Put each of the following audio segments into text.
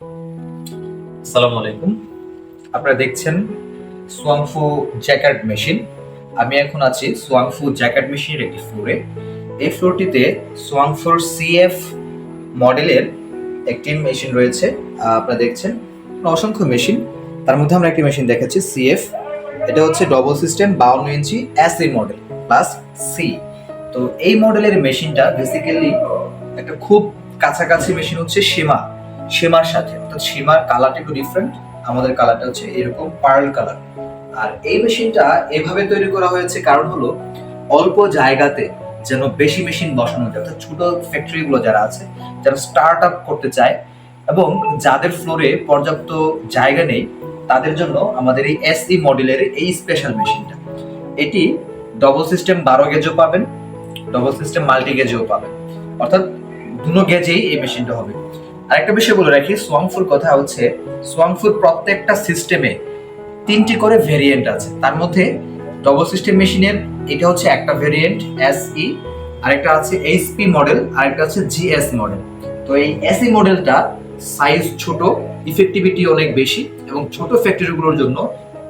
আসসালামু আলাইকুম। আপনারা দেখছেন সোয়াংফু জ্যাকেট মেশিন। আমি এখন আছি সোয়াংফু জ্যাকেট মেশিনের একটি ফ্লোরে এই ফ্লোরটিতে সোয়াংফোর সিএফ মডেলের একটি মেশিন রয়েছে। আপনারা দেখছেন অসংখ্য মেশিন। তার মধ্যে আমরা একটি মেশিন দেখাচ্ছি সিএফ এটা হচ্ছে ডবল সিস্টেম বাউন্ন ইঞ্চি এসি মডেল প্লাস সি তো এই মডেলের মেশিনটা বেসিক্যালি একটা খুব কাছাকাছি মেশিন হচ্ছে সীমা। সীমার সাথে, অর্থাৎ সীমার কালারটা একটু ডিফারেন্ট আমাদের কালারটা হচ্ছে এরকম পার্ল কালার আর এই মেশিনটা এভাবে তৈরি করা হয়েছে, কারণ হলো অল্প জায়গাতে যেন বেশি মেশিন বসানো যায়। অর্থাৎ ছোট ফ্যাক্টরি গুলো যারা আছে, যারা স্টার্ট আপ করতে চায়, এবং যাদের ফ্লোরে পর্যাপ্ত জায়গা নেই, তাদের জন্য আমাদের এই এসই মডেলের এই স্পেশাল মেশিনটা এটি ডবল সিস্টেম বারো গেজও পাবেন ডবল সিস্টেম মাল্টি গেজও পাবেন। অর্থাৎ দুনো গেজেই এই মেশিনটা হবে। আরেকটা বিষয় বলে রাখি সোয়াংফুর কথা হচ্ছে সোয়াংফুর প্রত্যেকটা সিস্টেমে তিনটি করে ভেরিয়েন্ট আছে। তার মধ্যে ডবল সিস্টেম মেশিনের এটা হচ্ছে একটা ভেরিয়েন্ট ই আরেকটা আছে এইচপি মডেল আরেকটা আছে জিএস মডেল তো এই এসই মডেলটা সাইজ ছোট ইফেক্টিভিটি অনেক বেশি এবং ছোট ফ্যাক্টরিগুলোর জন্য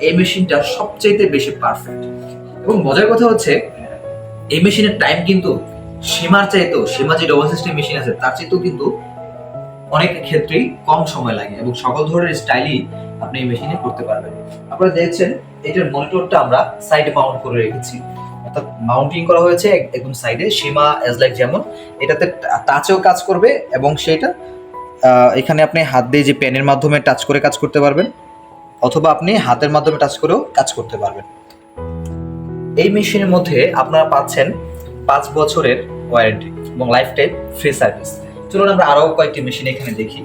এই মেশিনটা সবচাইতে বেশি পারফেক্ট এবং মজার কথা হচ্ছে, এই মেশিনের টাইম কিন্তু সীমার চাইতেও সীমা যে ডবল সিস্টেম মেশিন আছে, তার চাইতেও কিন্তু অনেক ক্ষেত্রেই কম সময় লাগে এবং সকল ধরনের স্টাইলই আপনি এই মেশিনে করতে পারবেন। আপনারা দেখছেন, এটার মনিটরটা আমরা সাইডে মাউন্ট করে রেখেছি। অর্থাৎ মাউন্টিং করা হয়েছে একদম সাইডে সীমা এজ লাইক যেমন, এটাতে টাচেও কাজ করবে এবং সেটা এখানে আপনি হাত দিয়ে যে পেনের মাধ্যমে টাচ করে কাজ করতে পারবেন, অথবা আপনি হাতের মাধ্যমে টাচ করেও কাজ করতে পারবেন। এই মেশিনের মধ্যে আপনারা পাচ্ছেন পাঁচ বছরের ওয়ারেন্টি এবং লাইফ টাইম ফ্রি সার্ভিস চলুন আমরা আরও কয়েকটি মেশিন এখানে দেখি।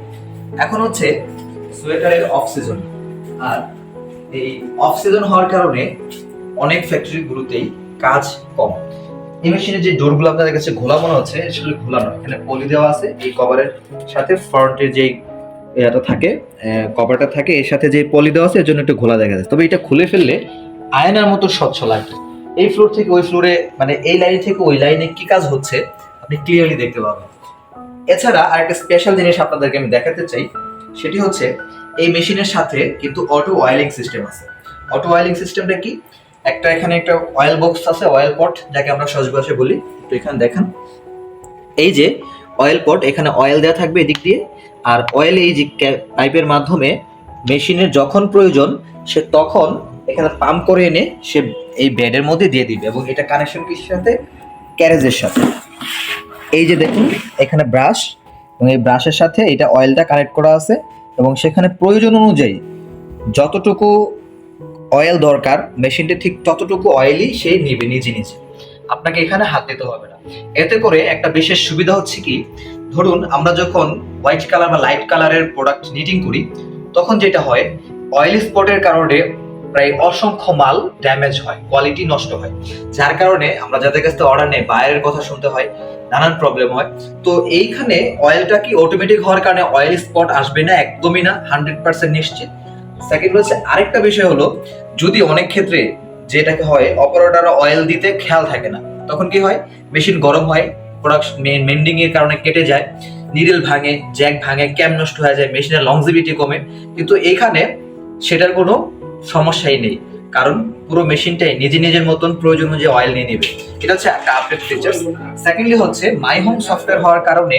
এখন হচ্ছে সোয়েটারের অফ সিজন আর এই অফ সিজন হওয়ার কারণে অনেক ফ্যাক্টরিগুলোতেই কাজ কম। এই মেশিনের যে ডোরগুলো আপনাদের কাছে ঘোলা মনে হচ্ছে আসলে ঘোলা নয়। এখানে পলি দেওয়া আছে, এই কভারের সাথে ফ্রন্টের যেই এটা থাকে কভারটা থাকে, এর সাথে যে পলি দেওয়া আছে, এর জন্য একটু ঘোলা দেখা যায় তবে এটা খুলে ফেললে আয়নার মতো স্বচ্ছ লাগবে। এই ফ্লোর থেকে ওই ফ্লোরে মানে এই লাইন থেকে ওই লাইনে কি কাজ হচ্ছে, আপনি ক্লিয়ারলি দেখতে পাবেন। এছাড়া আরেকটা স্পেশাল জিনিস আপনাদেরকে আমি দেখাতে চাই, সেটি হচ্ছে এই মেশিনের সাথে কিন্তু অটো অয়েলিং সিস্টেম আছে। অটো অয়েলিং সিস্টেমটা কি? একটা এখানে একটা অয়েল বক্স আছে অয়েল পট যাকে আমরা সহজভাষায় বলি। একটু এখানে দেখান। এই যে অয়েল পট এখানে অয়েল দেওয়া থাকবে এদিক দিয়ে। আর অয়েল এই যে পাইপের মাধ্যমে মেশিনের যখন প্রয়োজন, সে তখন এখানে পাম্প করে এনে সে এই বেডের মধ্যে দিয়ে দিবে এবং এটা কানেকশন কিসের সাথে? ক্যারেজের সাথে। এই যে দেখুন, এখানে ব্রাশ এবং এই ব্রাশের সাথে এটা অয়েলটা কানেক্ট করা আছে এবং সেখানে প্রয়োজন অনুযায়ী যতটুকু অয়েল দরকার মেশিনটি ঠিক ততটুকু অয়েলই সে নিবে নিজে নিজে। আপনাকে এখানে হাত দিতে হবে না। এতে করে একটা বিশেষ সুবিধা হচ্ছে কি, ধরুন আমরা যখন হোয়াইট কালার বা লাইট কালারের প্রোডাক্ট নিটিং করি, তখন যেটা হয় অয়েল স্পটের কারণে প্রায় অসংখ্য মাল ড্যামেজ হয় কোয়ালিটি নষ্ট হয়। যার কারণে আমরা যাদের কাছ থেকে অর্ডার নেই বাইরের কথা শুনতে হয় নানান প্রবলেম হয়। তো এইখানে অয়েলটা কি অটোমেটিক হওয়ার কারণে অয়েল স্পট আসবে না, একদমই না হান্ড্রেড পার্সেন্ট নিশ্চিত। সেকেন্ড হচ্ছে আরেকটা বিষয় হলো, যদি অনেক ক্ষেত্রে যেটাকে হয় অপারেটর অয়েল দিতে খেয়াল থাকে না, তখন কি হয়? মেশিন গরম হয় প্রোডাক্ট মেন্ডিং এর কারণে কেটে যায় নিডল ভাঙে জ্যাক ভাঙে ক্যাম নষ্ট হয়ে যায় মেশিনের লংজিভিটি কমে। কিন্তু এখানে সেটার কোনো সমস্যাই নেই। কারণ পুরো মেশিনটাই নিজে নিজের মতন প্রয়োজন অনুযায়ী অয়েল নিয়ে নেবে। এটা হচ্ছে একটা আপডেট ফিচার্স সেকেন্ডলি হচ্ছে মাই হোম সফটওয়্যার হওয়ার কারণে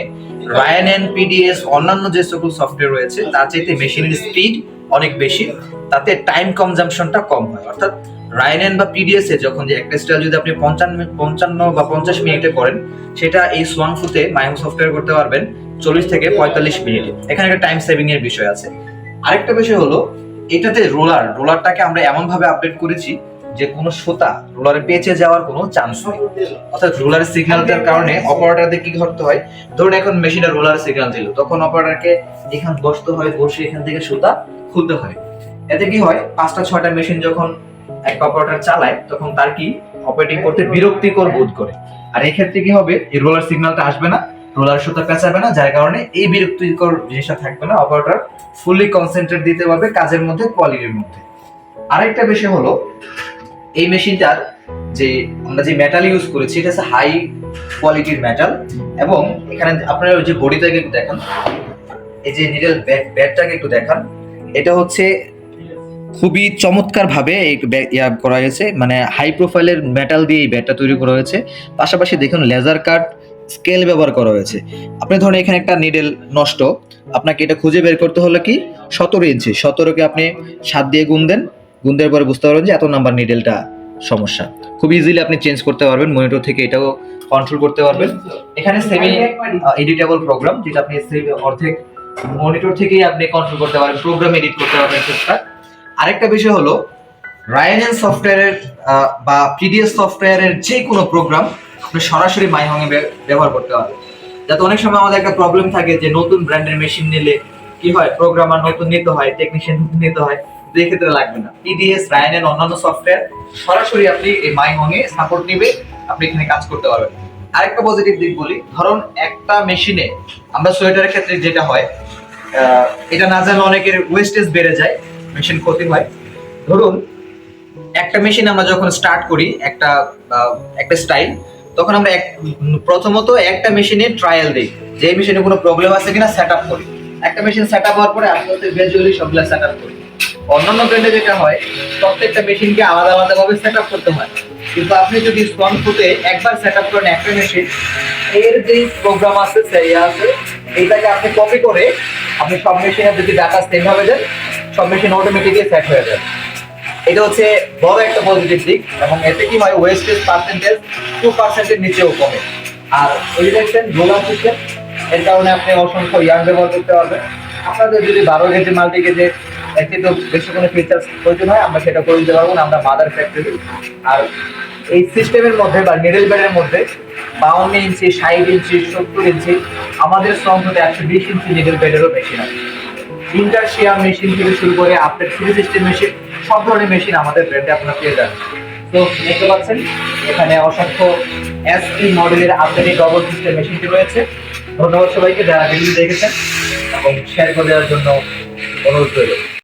রায়ান এন্ড পিডিএস অন্যান্য যে সকল সফটওয়্যার রয়েছে, তার চাইতে মেশিনের স্পিড অনেক বেশি, তাতে টাইম কনজাম্পশনটা কম হয়। অর্থাৎ রায়ান বা পিডিএস এ যখন যে একটা স্টাইল যদি আপনি পঞ্চান্ন পঞ্চান্ন বা পঞ্চাশ মিনিটে করেন, সেটা এই সোয়াংফুতে মাই হোম সফটওয়্যার করতে পারবেন চল্লিশ থেকে পঁয়তাল্লিশ মিনিটে। এখানে একটা টাইম সেভিং এর বিষয় আছে। আরেকটা বিষয় হলো এটাতে রোলার, রোলারটাকে আমরা এমন ভাবে আপডেট করেছি যে কোনো সোতা রোলারে পেঁচে যাওয়ার কোনো চান্স নেই। অর্থাৎ রোলারের সিগন্যালটার কারণে অপারেটরদের কি করতে হয়? ধরুন এখন মেশিনের রোলার সিগন্যাল দিল, তখন অপারেটরকে এখান বসতে হয়, বসে এখান থেকে সোতা খুলতে হয়। এতে কি হয়? পাঁচটা, ছয়টা মেশিন যখন এক অপারেটর চালায়, তখন তার কি? অপারেটিং করতে বিরক্তিকর বোধ করে। আর এই ক্ষেত্রে কি হবে? এই রোলার সিগন্যালটা আসবে না। রোলার সুতা পেঁচাবে না, যার কারণে এই বিরক্তিকর জিনিসটা থাকবে না। অপারেটর ফুললি কনসেন্ট্রেট দিতে পারবে কাজের মধ্যে কোয়ালিটির মধ্যে। আরেকটা বিষয় হলো, এই মেশিনটার যে আমরা যে মেটাল ইউজ করেছি, এটা হচ্ছে হাই কোয়ালিটির মেটাল এবং এখানে আপনারা ওই যে বডিটাকে একটু দেখান। এই যে নিডেল ব্যাটটাকে একটু দেখান। এটা হচ্ছে খুবই চমৎকার ভাবে এই ইয়া করা হয়েছে। মানে হাই প্রোফাইলের মেটাল দিয়ে এই ব্যাটটা তৈরি করা হয়েছে। পাশাপাশি দেখুন লেজার কাট স্কেল ব্যবহার করা হয়েছে। আপনি ধরেন এখানে একটা নিডেল নষ্ট, আপনাকে এটা খুঁজে বের করতে হলে কি? সতেরো ইঞ্চি। সতেরোকে আপনি সাত দিয়ে গুণ দেন। গুণ দেওয়ার পরে বুঝতে পারবেন যে এত নাম্বার নিডেলটা সমস্যা। খুব ইজিলি আপনি চেঞ্জ করতে পারবেন মনিটর থেকে এটাও কন্ট্রোল করতে পারবেন। এখানে সেমি এডিটেবল প্রোগ্রাম যেটা আপনি অর্ধেক মনিটর থেকেই আপনি কন্ট্রোল করতে পারবেন প্রোগ্রাম এডিট করতে পারবেন টুকটাক আরেকটা বিষয় হলো রায়ানেন সফটওয়্যারের বা পিডিএস সফটওয়্যারের যে কোনো প্রোগ্রাম আপনি সরাসরি মাইহঙে ব্যবহার করতে পারবেন যাতে অনেক সময় আমাদের একটা প্রবলেম থাকে যে নতুন ব্র্যান্ডের মেশিন নিলে কি হয়? প্রোগ্রামার নতুন নিতে হয় টেকনিশিয়ান নতুন নিতে হয় এই ক্ষেত্রে লাগবে না। পিডিএস রায়ানের অন্যান্য সফটওয়্যার সরাসরি আপনি এই মাই মাইহঙে সাপোর্ট নিবে, আপনি এখানে কাজ করতে পারবেন। আরেকটা পজিটিভ দিক বলি, ধরুন একটা মেশিনে আমরা সোয়েটারের ক্ষেত্রে যেটা হয় এটা না জানলে অনেকের ওয়েস্টেজ বেড়ে যায় মেশিন ক্ষতি হয়। ধরুন একটা মেশিন আমরা যখন স্টার্ট করি, একটা একটা স্টাইল তখন আমরা প্রথমত একটা মেশিনে ট্রায়াল দিই, যে মেশিনে কোনো প্রবলেম আছে কিনা সেট আপ করি। একটা মেশিন সেট আপ হওয়ার পরে আস্তে আস্তে গ্রাজুয়ালি সবগুলো সেট আপ করি। অন্যান্য ব্র্যান্ডে যেটা হয়, প্রত্যেকটা মেশিনকে আলাদা আলাদা ভাবে সেট আপ করতে হয়। কিন্তু আপনি যদি স্ট্রং ফুটে একবার সেট আপ করেন একটা মেশিন এর যে প্রোগ্রাম আছে সেই আছে এইটাকে আপনি কপি করে আপনি সব মেশিনে যদি ডাটা সেম ভাবে দেন, সব মেশিন অটোমেটিকলি সেট হয়ে যাবে। এটা হচ্ছে বড় একটা পজিটিভ দিক এবং এতে কি হয় ওয়েস্টেজ পার্সেন্টেজ টু পার্সেন্টের নিচেও কমে। আর ওই দেখছেন রোলার সিস্টেম এর কারণে আপনি অসংখ্য ইয়ার ব্যবহার করতে পারবেন। আপনাদের যদি বারো কেজি মাল্টি কেজি একটি তো বেশি কোনো ফিচার্স প্রয়োজন হয়, আমরা সেটা করে দিতে পারব না, আমরা মাদার ফ্যাক্টরি আর এই সিস্টেমের মধ্যে বা নিডল ব্যাডের মধ্যে বাউন্ন ইঞ্চি, ষাট ইঞ্চি, সত্তর ইঞ্চি, আমাদের স্ট্রং হতে একশো বিশ ইঞ্চি নিডল ব্যাডেরও মেশিন আছে ইন্টারশিয়ার মেশিন থেকে শুরু করে আপনার থ্রি সিস্টেম মেশিন সব ধরনের মেশিন আমাদের ব্র্যান্ডে আপনারা পেয়ে যান তো দেখতে পাচ্ছেন, এখানে অসংখ্য এসপি মডেলের আপডেট ডবল সিস্টেম মেশিনটি রয়েছে। ধন্যবাদ সবাইকে, যারা ভিডিও দেখেছেন এবং শেয়ার করে দেওয়ার জন্য অনুরোধ রইল।